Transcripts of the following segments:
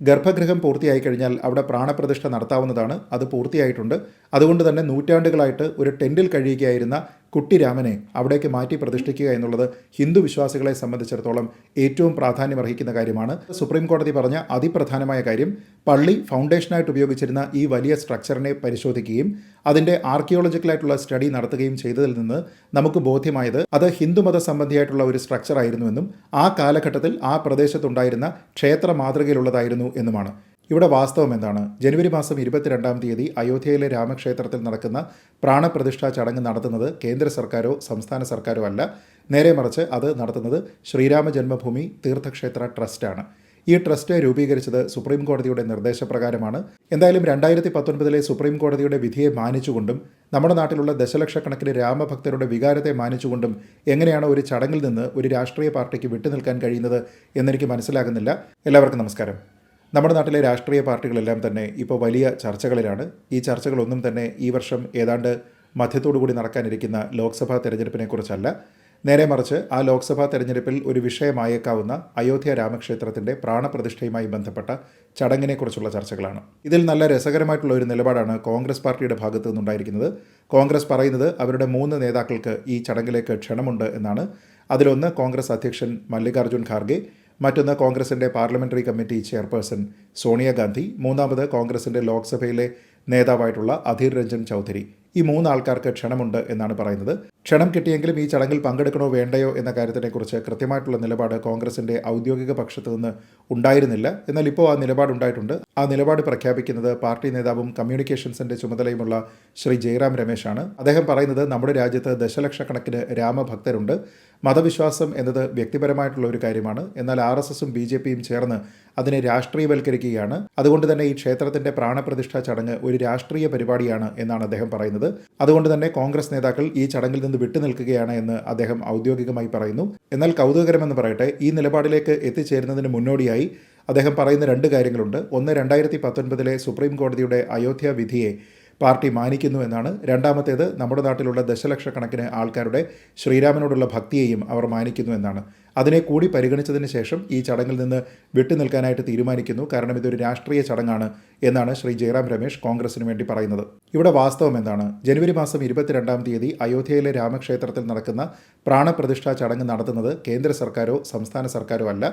ഗർഭഗൃഹം പൂർത്തിയായി കഴിഞ്ഞാൽ അവിടെ പ്രാണപ്രതിഷ്ഠ നടത്താവുന്നതാണ്. അത് പൂർത്തിയായിട്ടുണ്ട്. അതുകൊണ്ട് തന്നെ നൂറ്റാണ്ടുകളായിട്ട് ഒരു ടെന്റിൽ കഴിയുകയായിരുന്ന കുട്ടി രാമനെ അവിടേക്ക് മാറ്റി പ്രതിഷ്ഠിക്കുക എന്നുള്ളത് ഹിന്ദു വിശ്വാസികളെ സംബന്ധിച്ചിടത്തോളം ഏറ്റവും പ്രാധാന്യമർഹിക്കുന്ന കാര്യമാണ്. സുപ്രീം കോടതി പറഞ്ഞ അതിപ്രധാനമായ കാര്യം പള്ളി ഫൗണ്ടേഷനായിട്ട് ഉപയോഗിച്ചിരുന്ന ഈ വലിയ സ്ട്രക്ചറിനെ പരിശോധിക്കുകയും അതിന്റെ ആർക്കിയോളജിക്കലായിട്ടുള്ള സ്റ്റഡി നടത്തുകയും ചെയ്തതിൽ നിന്ന് നമുക്ക് ബോധ്യമായത് അത് ഹിന്ദുമത സംബന്ധിയായിട്ടുള്ള ഒരു സ്ട്രക്ചർ ആയിരുന്നുവെന്നും ആ കാലഘട്ടത്തിൽ ആ പ്രദേശത്തുണ്ടായിരുന്ന ക്ഷേത്ര മാതൃകയിലുള്ളതായിരുന്നു എന്നുമാണ്. ഇവിടെ വാസ്തവം എന്താണ്? ജനുവരി മാസം ഇരുപത്തിരണ്ടാം തീയതി അയോധ്യയിലെ രാമക്ഷേത്രത്തിൽ നടക്കുന്ന പ്രാണപ്രതിഷ്ഠാ ചടങ്ങ് നടത്തുന്നത് കേന്ദ്ര സർക്കാരോ സംസ്ഥാന സർക്കാരോ അല്ല. നേരെ മറിച്ച് അത് നടത്തുന്നത് ശ്രീരാമ ജന്മഭൂമി തീർത്ഥക്ഷേത്ര ട്രസ്റ്റാണ്. ഈ ട്രസ്റ്റ് രൂപീകരിച്ചത് സുപ്രീം കോടതിയുടെ നിർദ്ദേശപ്രകാരമാണ്. എന്തായാലും രണ്ടായിരത്തി പത്തൊൻപതിലെ സുപ്രീം കോടതിയുടെ വിധിയെ മാനിച്ചുകൊണ്ടും നമ്മുടെ നാട്ടിലുള്ള ദശലക്ഷക്കണക്കിന് രാമഭക്തരുടെ വികാരത്തെ മാനിച്ചുകൊണ്ടും എങ്ങനെയാണ് ഒരു ചടങ്ങിൽ നിന്ന് ഒരു രാഷ്ട്രീയ പാർട്ടിക്ക് വിട്ടുനിൽക്കാൻ കഴിയുന്നത് എന്നെനിക്ക് മനസ്സിലാകുന്നില്ല. എല്ലാവർക്കും നമസ്കാരം. നമ്മുടെ നാട്ടിലെ രാഷ്ട്രീയ പാർട്ടികളെല്ലാം തന്നെ ഇപ്പോൾ വലിയ ചർച്ചകളിലാണ്. ഈ ചർച്ചകളൊന്നും തന്നെ ഈ വർഷം ഏതാണ്ട് മധ്യത്തോടു കൂടി നടക്കാനിരിക്കുന്ന ലോക്സഭാ തെരഞ്ഞെടുപ്പിനെക്കുറിച്ചല്ല നേരെ മറിച്ച് ആ ലോക്സഭാ തെരഞ്ഞെടുപ്പിൽ ഒരു വിഷയമായേക്കാവുന്ന അയോധ്യ രാമക്ഷേത്രത്തിന്റെ പ്രാണപ്രതിഷ്ഠയുമായി ബന്ധപ്പെട്ട ചടങ്ങിനെക്കുറിച്ചുള്ള ചർച്ചകളാണ്. ഇതിൽ നല്ല രസകരമായിട്ടുള്ള ഒരു നിലപാടാണ് കോൺഗ്രസ് പാർട്ടിയുടെ ഭാഗത്തു നിന്നുണ്ടായിരിക്കുന്നത്. കോൺഗ്രസ് പറയുന്നത് അവരുടെ മൂന്ന് നേതാക്കൾക്ക് ഈ ചടങ്ങിലേക്ക് ക്ഷണമുണ്ട് എന്നാണ്. അതിലൊന്ന് കോൺഗ്രസ് അധ്യക്ഷൻ മല്ലികാർജുൻ ഖാർഗെ മറ്റൊന്ന് കോൺഗ്രസിന്റെ പാർലമെന്ററി കമ്മിറ്റി ചെയർപേഴ്സൺ സോണിയാഗാന്ധി മൂന്നാമത് കോൺഗ്രസിന്റെ ലോക്സഭയിലെ നേതാവായിട്ടുള്ള അധീർ രഞ്ജൻ ചൗധരി. ഈ മൂന്ന് ആൾക്കാർക്ക് ക്ഷണമുണ്ട് എന്നാണ് പറയുന്നത്. ക്ഷണം കിട്ടിയെങ്കിലും ഈ ചടങ്ങിൽ പങ്കെടുക്കണോ വേണ്ടയോ എന്ന കാര്യത്തിനെക്കുറിച്ച് കൃത്യമായിട്ടുള്ള നിലപാട് കോൺഗ്രസിന്റെ ഔദ്യോഗിക പക്ഷത്തു നിന്ന് ഉണ്ടായിരുന്നില്ല. എന്നാൽ ഇപ്പോൾ ആ നിലപാടുണ്ടായിട്ടുണ്ട് ആ നിലപാട് പ്രഖ്യാപിക്കുന്നത് പാർട്ടി നേതാവും കമ്മ്യൂണിക്കേഷൻസിന്റെ ചുമതലയുമുള്ള ശ്രീ ജയറാം രമേശാണ്. അദ്ദേഹം പറയുന്നത് നമ്മുടെ രാജ്യത്ത് ദശലക്ഷക്കണക്കിന് രാമഭക്തരുണ്ട്. മതവിശ്വാസം എന്നത് വ്യക്തിപരമായിട്ടുള്ള ഒരു കാര്യമാണ്. എന്നാൽ ആർ എസ് എസും ബി ജെ പിയും ചേർന്ന് അതിനെ രാഷ്ട്രീയവൽക്കരിക്കുകയാണ്. അതുകൊണ്ട് തന്നെ ഈ ക്ഷേത്രത്തിന്റെ പ്രാണപ്രതിഷ്ഠ ചടങ്ങ് ഒരു രാഷ്ട്രീയ പരിപാടിയാണ് എന്നാണ് അദ്ദേഹം പറയുന്നത്. അതുകൊണ്ട് തന്നെ കോൺഗ്രസ് നേതാക്കൾ ഈ ചടങ്ങിൽ നിന്ന് വിട്ടുനിൽക്കുകയാണ് എന്ന് അദ്ദേഹം ഔദ്യോഗികമായി പറയുന്നു. എന്നാൽ കൗതുകകരമെന്ന് പറയട്ടെ ഈ നിലപാടിലേക്ക് എത്തിച്ചേരുന്നതിന് മുന്നോടിയായി അദ്ദേഹം പറയുന്ന രണ്ട് കാര്യങ്ങളുണ്ട്. ഒന്ന് രണ്ടായിരത്തി പത്തൊൻപതിലെ സുപ്രീം കോടതിയുടെ അയോധ്യ വിധിയെ പാർട്ടി മാനിക്കുന്നു എന്നാണ്. രണ്ടാമത്തേത് നമ്മുടെ നാട്ടിലുള്ള ദശലക്ഷക്കണക്കിന് ആൾക്കാരുടെ ശ്രീരാമനോടുള്ള ഭക്തിയെയും അവർ മാനിക്കുന്നു എന്നാണ്. അതിനെ കൂടി പരിഗണിച്ചതിന് ശേഷം ഈ ചടങ്ങിൽ നിന്ന് വിട്ടുനിൽക്കാനായിട്ട് തീരുമാനിക്കുന്നു. കാരണം ഇതൊരു രാഷ്ട്രീയ ചടങ്ങാണ് എന്നാണ് ശ്രീ ജയറാം രമേശ് കോൺഗ്രസിന് വേണ്ടി പറയുന്നത്. ഇവിടെ വാസ്തവം എന്താണ്? ജനുവരി മാസം ഇരുപത്തിരണ്ടാം തീയതി അയോധ്യയിലെ രാമക്ഷേത്രത്തിൽ നടക്കുന്ന പ്രാണപ്രതിഷ്ഠാ ചടങ്ങ് നടത്തുന്നത് കേന്ദ്ര സർക്കാരോ സംസ്ഥാന സർക്കാരോ അല്ല.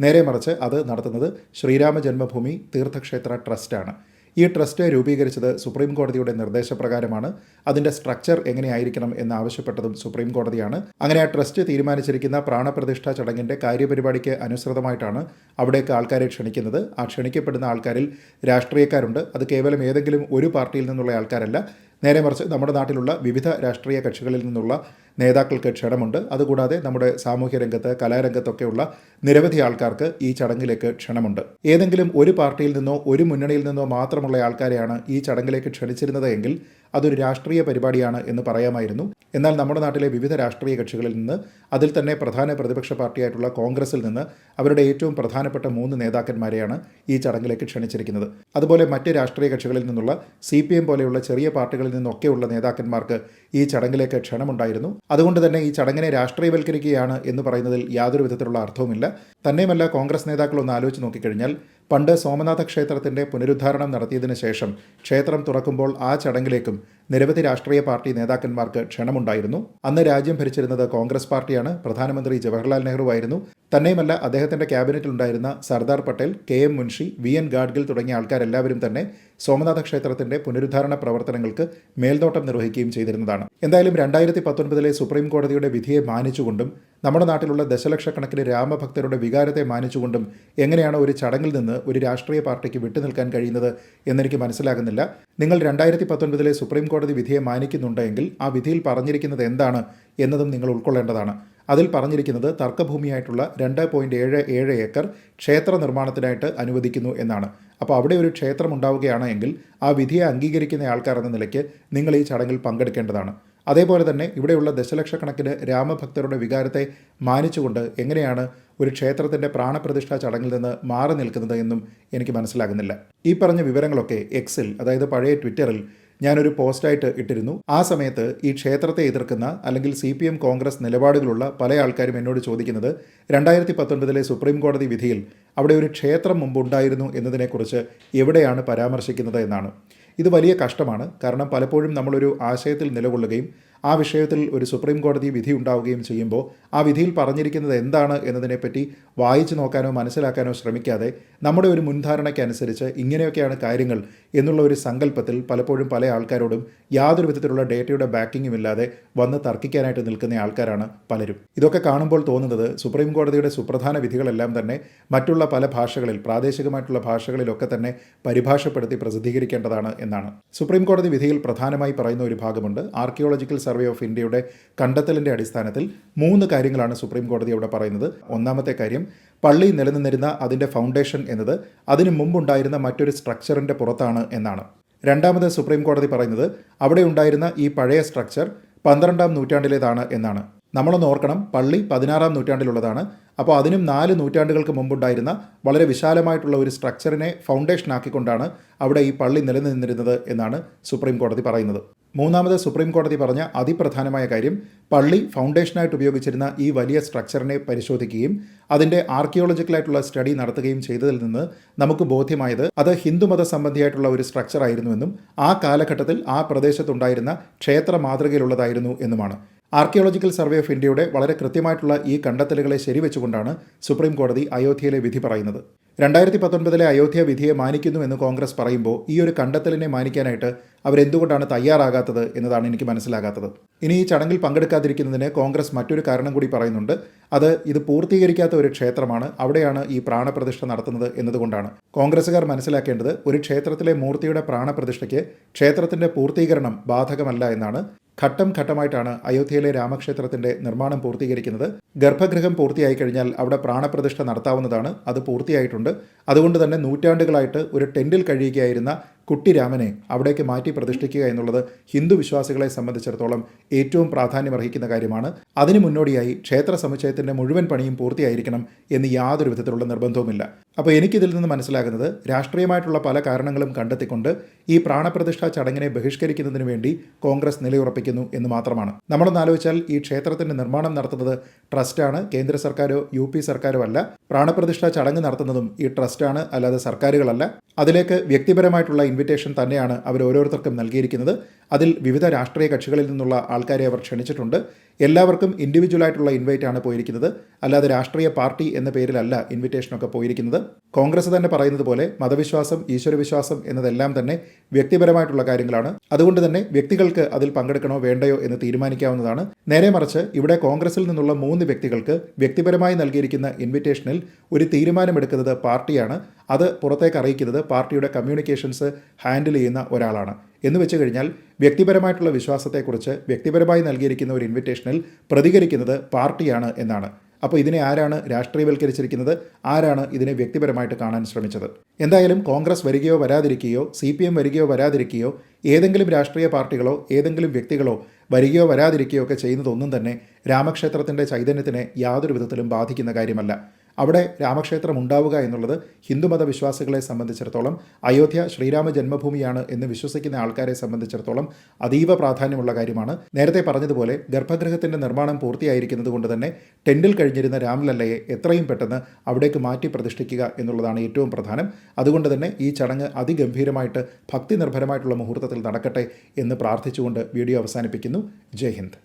നേരെ മറിച്ച് അത് നടത്തുന്നത് ശ്രീരാമ ജന്മഭൂമി തീർത്ഥക്ഷേത്ര ട്രസ്റ്റാണ്. ഈ ട്രസ്റ്റ് രൂപീകരിച്ചത് സുപ്രീം കോടതിയുടെ നിർദ്ദേശപ്രകാരമാണ്. അതിന്റെ സ്ട്രക്ചർ എങ്ങനെയായിരിക്കണം എന്ന് ആവശ്യപ്പെട്ടതും സുപ്രീം കോടതിയാണ്. അങ്ങനെ ആ ട്രസ്റ്റ് തീരുമാനിച്ചിരിക്കുന്ന പ്രാണപ്രതിഷ്ഠാ ചടങ്ങിന്റെ കാര്യപരിപാടിക്ക് അനുസൃതമായിട്ടാണ് അവിടേക്ക് ആൾക്കാരെ ക്ഷണിക്കുന്നത്. ആ ക്ഷണിക്കപ്പെടുന്ന ആൾക്കാരിൽ രാഷ്ട്രീയക്കാരുണ്ട്. അത് കേവലം ഏതെങ്കിലും ഒരു പാർട്ടിയിൽ നിന്നുള്ള ആൾക്കാരല്ല. നേരെ മറിച്ച് നമ്മുടെ നാട്ടിലുള്ള വിവിധ രാഷ്ട്രീയ കക്ഷികളിൽ നിന്നുള്ള നേതാക്കൾക്ക് ക്ഷണമുണ്ട്. അതുകൂടാതെ നമ്മുടെ സാമൂഹ്യ രംഗത്ത് കലാരംഗത്തൊക്കെയുള്ള നിരവധി ആൾക്കാർക്ക് ഈ ചടങ്ങിലേക്ക് ക്ഷണമുണ്ട്. ഏതെങ്കിലും ഒരു പാർട്ടിയിൽ നിന്നോ ഒരു മുന്നണിയിൽ നിന്നോ മാത്രമുള്ള ആൾക്കാരെയാണ് ഈ ചടങ്ങിലേക്ക് ക്ഷണിച്ചിരുന്നത് എങ്കിൽ അതൊരു രാഷ്ട്രീയ പരിപാടിയാണ് എന്ന് പറയാമായിരുന്നു. എന്നാൽ നമ്മുടെ നാട്ടിലെ വിവിധ രാഷ്ട്രീയ കക്ഷികളിൽ നിന്ന് അതിൽ തന്നെ പ്രധാന പ്രതിപക്ഷ പാർട്ടിയായിട്ടുള്ള കോൺഗ്രസിൽ നിന്ന് അവരുടെ ഏറ്റവും പ്രധാനപ്പെട്ട മൂന്ന് നേതാക്കന്മാരെയാണ് ഈ ചടങ്ങിലേക്ക് ക്ഷണിച്ചിരിക്കുന്നത്. അതുപോലെ മറ്റ് രാഷ്ട്രീയ കക്ഷികളിൽ നിന്നുള്ള സി പി എം പോലെയുള്ള ചെറിയ പാർട്ടികളിൽ നിന്നൊക്കെയുള്ള നേതാക്കന്മാർക്ക് ഈ ചടങ്ങിലേക്ക് ക്ഷണമുണ്ടായിരുന്നു. അതുകൊണ്ട് തന്നെ ഈ ചടങ്ങിനെ രാഷ്ട്രീയവൽക്കരിക്കുകയാണ് എന്ന് പറയുന്നതിൽ യാതൊരു വിധത്തിലുള്ള അർത്ഥവുമില്ല. തന്നെയുമല്ല കോൺഗ്രസ് നേതാക്കളൊന്ന് ആലോചിച്ച് നോക്കിക്കഴിഞ്ഞാൽ പണ്ട് സോമനാഥ ക്ഷേത്രത്തിന്റെ പുനരുദ്ധാരണം നടത്തിയതിനു ശേഷം ക്ഷേത്രം തുറക്കുമ്പോൾ ആ ചടങ്ങിലേക്കും നിരവധി രാഷ്ട്രീയ പാർട്ടി നേതാക്കന്മാർക്ക് ക്ഷണമുണ്ടായിരുന്നു. അന്ന് രാജ്യം ഭരിച്ചിരുന്നത് കോൺഗ്രസ് പാർട്ടിയാണ്. പ്രധാനമന്ത്രി ജവഹർലാൽ നെഹ്റു ആയിരുന്നു. തന്നെയുമല്ല അദ്ദേഹത്തിന്റെ ക്യാബിനറ്റിലുണ്ടായിരുന്ന Sardar Patel K M Munshi V N Gadgil തുടങ്ങിയ ആൾക്കാരെല്ലാവരും തന്നെ സോമനാഥ ക്ഷേത്രത്തിന്റെ പുനരുദ്ധാരണ പ്രവർത്തനങ്ങൾക്ക് മേൽനോട്ടം നിർവഹിക്കുകയും ചെയ്തിരുന്നതാണ്. എന്തായാലും രണ്ടായിരത്തി പത്തൊൻപതിലെ സുപ്രീം കോടതിയുടെ വിധിയെ മാനിച്ചുകൊണ്ടും നമ്മുടെ നാട്ടിലുള്ള ദശലക്ഷക്കണക്കിന് രാമഭക്തരുടെ വികാരത്തെ മാനിച്ചുകൊണ്ടും എങ്ങനെയാണ് ഒരു ചടങ്ങിൽ നിന്ന് ഒരു രാഷ്ട്രീയ പാർട്ടിക്ക് വിട്ടുനിൽക്കാൻ കഴിയുന്നത് എന്നെനിക്ക് മനസ്സിലാകുന്നില്ല. നിങ്ങൾ രണ്ടായിരത്തി പത്തൊൻപതിലെ സുപ്രീം കോടതി വിധിയെ മാനിക്കുന്നുണ്ടെങ്കിൽ ആ വിധിയിൽ പറഞ്ഞിരിക്കുന്നത് എന്താണ് എന്നതും നിങ്ങൾ ഉൾക്കൊള്ളേണ്ടതാണ്. അതിൽ പറഞ്ഞിരിക്കുന്നത് തർക്കഭൂമിയായിട്ടുള്ള രണ്ട് പോയിന്റ് ഏഴ് ഏഴ് ഏക്കർ ക്ഷേത്ര നിർമ്മാണത്തിനായിട്ട് അനുവദിക്കുന്നു എന്നാണ്. അപ്പോൾ അവിടെ ഒരു ക്ഷേത്രം ഉണ്ടാവുകയാണെങ്കിൽ ആ വിധിയെ അംഗീകരിക്കുന്ന ആൾക്കാർ എന്ന നിലയ്ക്ക് നിങ്ങൾ ഈ ചടങ്ങിൽ പങ്കെടുക്കേണ്ടതാണ്. അതേപോലെ തന്നെ ഇവിടെയുള്ള ദശലക്ഷക്കണക്കിന് രാമഭക്തരുടെ വികാരത്തെ മാനിച്ചുകൊണ്ട് എങ്ങനെയാണ് ഒരു ക്ഷേത്രത്തിന്റെ പ്രാണപ്രതിഷ്ഠാ ചടങ്ങിൽ നിന്ന് മാറി നിൽക്കുന്നത് എന്നും എനിക്ക് മനസ്സിലാകുന്നില്ല. ഈ പറഞ്ഞ വിവരങ്ങളൊക്കെ എക്സിൽ അതായത് പഴയ ട്വിറ്ററിൽ ഞാനൊരു പോസ്റ്റായിട്ട് ഇട്ടിരുന്നു. ആ സമയത്ത് ഈ ക്ഷേത്രത്തെ എതിർക്കുന്ന അല്ലെങ്കിൽ സി പി എം കോൺഗ്രസ് നിലപാടുകളുള്ള പല ആൾക്കാരും എന്നോട് ചോദിക്കുന്നത് രണ്ടായിരത്തി പത്തൊൻപതിലെ സുപ്രീം കോടതി വിധിയിൽ അവിടെ ഒരു ക്ഷേത്രം മുമ്പുണ്ടായിരുന്നു എന്നതിനെക്കുറിച്ച് എവിടെയാണ് പരാമർശിക്കുന്നത് എന്നാണ്. ഇത് വലിയ കഷ്ടമാണ്. കാരണം പലപ്പോഴും നമ്മളൊരു ആശയത്തിൽ നിലകൊള്ളുകയും ആ വിഷയത്തിൽ ഒരു സുപ്രീം കോടതി വിധി ഉണ്ടാവുകയും ചെയ്യുമ്പോൾ ആ വിധിയിൽ പറഞ്ഞിരിക്കുന്നത് എന്താണ് എന്നതിനെപ്പറ്റി വായിച്ചു നോക്കാനോ മനസ്സിലാക്കാനോ ശ്രമിക്കാതെ നമ്മുടെ ഒരു മുൻധാരണയ്ക്കനുസരിച്ച് ഇങ്ങനെയൊക്കെയാണ് കാര്യങ്ങൾ എന്നുള്ള ഒരു സങ്കല്പത്തിൽ പലപ്പോഴും പല ആൾക്കാരോടും യാതൊരു വിധത്തിലുള്ള ഡേറ്റയുടെ ബാക്കിങ്ങും ഇല്ലാതെ വന്ന് തർക്കിക്കാനായിട്ട് നിൽക്കുന്ന ആൾക്കാരാണ് പലരും. ഇതൊക്കെ കാണുമ്പോൾ തോന്നുന്നത് സുപ്രീം കോടതിയുടെ സുപ്രധാന വിധികളെല്ലാം തന്നെ മറ്റുള്ള പല ഭാഷകളിൽ പ്രാദേശികമായിട്ടുള്ള ഭാഷകളിലൊക്കെ തന്നെ പരിഭാഷപ്പെടുത്തി പ്രസിദ്ധീകരിക്കേണ്ടതാണ് എന്നാണ്. സുപ്രീം കോടതി വിധിയിൽ പ്രധാനമായി പറയുന്ന ഒരു ഭാഗമുണ്ട്. ആർക്കിയോളജിക്കൽ സർവേ ഓഫ് ഇന്ത്യയുടെ കണ്ടെത്തലിന്റെ അടിസ്ഥാനത്തിൽ മൂന്ന് കാര്യങ്ങളാണ് സുപ്രീം കോടതി അവിടെ പറയുന്നത്. ഒന്നാമത്തെ കാര്യം പള്ളി നിലനിന്നിരുന്ന അതിന്റെ ഫൗണ്ടേഷൻ എന്നത് അതിനു മുമ്പുണ്ടായിരുന്ന മറ്റൊരു സ്ട്രക്ചറിന്റെ പുറത്താണ് എന്നാണ്. രണ്ടാമത് സുപ്രീം കോടതി പറയുന്നത് അവിടെ ഉണ്ടായിരുന്ന ഈ പഴയ സ്ട്രക്ചർ പന്ത്രണ്ടാം നൂറ്റാണ്ടിലേതാണ് എന്നാണ്. നമ്മളൊന്ന് ഓർക്കണം പള്ളി പതിനാറാം നൂറ്റാണ്ടിലുള്ളതാണ്. അപ്പോൾ അതിനും നാല് നൂറ്റാണ്ടുകൾക്ക് മുമ്പുണ്ടായിരുന്ന വളരെ വിശാലമായിട്ടുള്ള ഒരു സ്ട്രക്ചറിനെ ഫൗണ്ടേഷൻ ആക്കിക്കൊണ്ടാണ് അവിടെ ഈ പള്ളി നിലനിന്നിരുന്നത് എന്നാണ് സുപ്രീം കോടതി പറയുന്നത്. മൂന്നാമത് സുപ്രീം കോടതി പറഞ്ഞ അതിപ്രധാനമായ കാര്യം പള്ളി ഫൗണ്ടേഷനായിട്ട് ഉപയോഗിച്ചിരുന്ന ഈ വലിയ സ്ട്രക്ചറിനെ പരിശോധിക്കുകയും അതിന്റെ ആർക്കിയോളജിക്കലായിട്ടുള്ള സ്റ്റഡി നടത്തുകയും ചെയ്തതിൽ നിന്ന് നമുക്ക് ബോധ്യമായത് അത് ഹിന്ദുമത സംബന്ധിയായിട്ടുള്ള ഒരു സ്ട്രക്ചർ ആയിരുന്നുവെന്നും ആ കാലഘട്ടത്തിൽ ആ പ്രദേശത്തുണ്ടായിരുന്ന ക്ഷേത്ര മാതൃകയിലുള്ളതായിരുന്നു എന്നുമാണ്. ആർക്കിയോളജിക്കൽ സർവേ ഓഫ് ഇന്ത്യയുടെ വളരെ കൃത്യമായിട്ടുള്ള ഈ കണ്ടെത്തലുകളെ ശരിവെച്ചുകൊണ്ടാണ് സുപ്രീം കോടതി അയോധ്യയിലെ വിധി പറയുന്നത്. രണ്ടായിരത്തി പത്തൊൻപതിലെ അയോധ്യ വിധിയെ മാനിക്കുന്നു എന്ന് കോൺഗ്രസ് പറയുമ്പോൾ ഈ ഒരു കണ്ടെത്തലിനെ മാനിക്കാനായിട്ട് അവരെന്തുകൊണ്ടാണ് തയ്യാറാകാത്തത് എന്നതാണ് എനിക്ക് മനസ്സിലാകാത്തത്. ഇനി ഈ ചടങ്ങിൽ പങ്കെടുക്കാതിരിക്കുന്നതിന് കോൺഗ്രസ് മറ്റൊരു കാരണം കൂടി പറയുന്നുണ്ട്. അത് ഇത് പൂർത്തീകരിക്കാത്ത ഒരു ക്ഷേത്രമാണ്. അവിടെയാണ് ഈ പ്രാണപ്രതിഷ്ഠ നടത്തുന്നത് എന്നതുകൊണ്ടാണ്. കോൺഗ്രസ്സുകാർ മനസ്സിലാക്കേണ്ടത് ഒരു ക്ഷേത്രത്തിലെ മൂർത്തിയുടെ പ്രാണപ്രതിഷ്ഠയ്ക്ക് ക്ഷേത്രത്തിന്റെ പൂർത്തീകരണം ബാധകമല്ല എന്നാണ് ഘട്ടം ഘട്ടമായിട്ടാണ് അയോധ്യയിലെ രാമക്ഷേത്രത്തിന്റെ നിർമ്മാണം പൂർത്തീകരിക്കുന്നത്. ഗർഭഗൃഹം പൂർത്തിയായി കഴിഞ്ഞാൽ അവിടെ പ്രാണപ്രതിഷ്ഠ നടത്താവുന്നതാണ്. അത് പൂർത്തിയായിട്ടുണ്ട്. അതുകൊണ്ട് തന്നെ നൂറ്റാണ്ടുകളായിട്ട് ഒരു ടെന്റിൽ കഴിയുകയായിരുന്ന കുട്ടിരാമനെ അവിടേക്ക് മാറ്റി പ്രതിഷ്ഠിക്കുക എന്നുള്ളത് ഹിന്ദു വിശ്വാസികളെ സംബന്ധിച്ചിടത്തോളം ഏറ്റവും പ്രാധാന്യമർഹിക്കുന്ന കാര്യമാണ്. അതിനു മുന്നോടിയായി ക്ഷേത്ര സമുച്ചയത്തിന്റെ മുഴുവൻ പണിയും പൂർത്തിയായിരിക്കണം എന്ന് യാതൊരു വിധത്തിലുള്ള നിർബന്ധവുമില്ല. അപ്പോൾ എനിക്കിതിൽ നിന്ന് മനസ്സിലാകുന്നത് രാഷ്ട്രീയമായിട്ടുള്ള പല കാരണങ്ങളും കണ്ടെത്തിക്കൊണ്ട് ഈ പ്രാണപ്രതിഷ്ഠാ ചടങ്ങിനെ ബഹിഷ്കരിക്കുന്നതിന് വേണ്ടി കോൺഗ്രസ് നിലയുറപ്പിക്കുന്നു എന്ന് മാത്രമാണ്. നമ്മളൊന്ന് ആലോചിച്ചാൽ ഈ ക്ഷേത്രത്തിന്റെ നിർമ്മാണം നടത്തുന്നത് ട്രസ്റ്റാണ് കേന്ദ്ര സർക്കാരോ യു പി സർക്കാരോ അല്ല. പ്രാണപ്രതിഷ്ഠാ ചടങ്ങ് നടത്തുന്നതും ഈ ട്രസ്റ്റാണ് അല്ലാതെ സർക്കാരുകളല്ല. അതിലേക്ക് വ്യക്തിപരമായിട്ടുള്ള ഇൻവിറ്റേഷൻ തന്നെയാണ് അവർ ഓരോരുത്തർക്കും നൽകിയിരിക്കുന്നത്. അതിൽ വിവിധ രാഷ്ട്രീയ കക്ഷികളിൽ നിന്നുള്ള ആൾക്കാരെ അവർ ക്ഷണിച്ചിട്ടുണ്ട്. എല്ലാവർക്കും ഇൻഡിവിജ്വലായിട്ടുള്ള ഇൻവൈറ്റ് ആണ് പോയിരിക്കുന്നത്. അല്ലാതെ രാഷ്ട്രീയ പാർട്ടി എന്ന പേരിലല്ല ഇൻവിറ്റേഷനൊക്കെ പോയിരിക്കുന്നത്. കോൺഗ്രസ് തന്നെ പറയുന്നത് പോലെ മതവിശ്വാസം ഈശ്വരവിശ്വാസം എന്നതെല്ലാം തന്നെ വ്യക്തിപരമായിട്ടുള്ള കാര്യങ്ങളാണ്. അതുകൊണ്ട് തന്നെ വ്യക്തികൾക്ക് അതിൽ പങ്കെടുക്കണോ വേണ്ടയോ എന്ന് തീരുമാനിക്കാവുന്നതാണ്. നേരെ മറിച്ച് ഇവിടെ കോൺഗ്രസിൽ നിന്നുള്ള മൂന്ന് വ്യക്തികൾക്ക് വ്യക്തിപരമായി നൽകിയിരിക്കുന്ന ഇൻവിറ്റേഷനിൽ ഒരു തീരുമാനമെടുക്കുന്നത് പാർട്ടിയാണ്. അത് പുറത്തേക്ക് അറിയിക്കുന്നത് പാർട്ടിയുടെ കമ്മ്യൂണിക്കേഷൻസ് ഹാൻഡിൽ ചെയ്യുന്ന ഒരാളാണ്. എന്ന് വെച്ച് കഴിഞ്ഞാൽ വ്യക്തിപരമായിട്ടുള്ള വിശ്വാസത്തെക്കുറിച്ച് വ്യക്തിപരമായി നൽകിയിരിക്കുന്ന ഒരു ഇൻവിറ്റേഷനിൽ പ്രതികരിക്കുന്നത് പാർട്ടിയാണ് എന്നാണ്. അപ്പോൾ ഇതിനെ ആരാണ് രാഷ്ട്രീയവൽക്കരിച്ചിരിക്കുന്നത്? ആരാണ് ഇതിനെ വ്യക്തിപരമായിട്ട് കാണാൻ ശ്രമിച്ചത്? എന്തായാലും കോൺഗ്രസ് വരികയോ വരാതിരിക്കുകയോ സി പി എം വരികയോ വരാതിരിക്കുകയോ ഏതെങ്കിലും രാഷ്ട്രീയ പാർട്ടികളോ ഏതെങ്കിലും വ്യക്തികളോ വരികയോ വരാതിരിക്കുകയോ ഒക്കെ ചെയ്യുന്നതൊന്നും തന്നെ രാമക്ഷേത്രത്തിന്റെ ചൈതന്യത്തിനെ യാതൊരു വിധത്തിലും ബാധിക്കുന്ന കാര്യമല്ല. അവിടെ രാമക്ഷേത്രം ഉണ്ടാവുക എന്നുള്ളത് ഹിന്ദുമത വിശ്വാസികളെ സംബന്ധിച്ചിടത്തോളം അയോധ്യ ശ്രീരാമ ജന്മഭൂമിയാണ് എന്ന് വിശ്വസിക്കുന്ന ആൾക്കാരെ സംബന്ധിച്ചിടത്തോളം അതീവ പ്രാധാന്യമുള്ള കാര്യമാണ്. നേരത്തെ പറഞ്ഞതുപോലെ ഗർഭഗൃഹത്തിന്റെ നിർമ്മാണം പൂർത്തിയായിരിക്കുന്നത് കൊണ്ട് തന്നെ ടെൻഡിൽ കഴിഞ്ഞിരുന്ന രാംലല്ലയെ എത്രയും പെട്ടെന്ന് അവിടേക്ക് മാറ്റി പ്രതിഷ്ഠിക്കുക എന്നുള്ളതാണ് ഏറ്റവും പ്രധാനം. അതുകൊണ്ട് തന്നെ ഈ ചടങ്ങ് അതിഗംഭീരമായിട്ട് ഭക്തി നിർഭരമായിട്ടുള്ള മുഹൂർത്തത്തിൽ നടക്കട്ടെ എന്ന് പ്രാർത്ഥിച്ചുകൊണ്ട് വീഡിയോ അവസാനിപ്പിക്കുന്നു. ജയ് ഹിന്ദ്.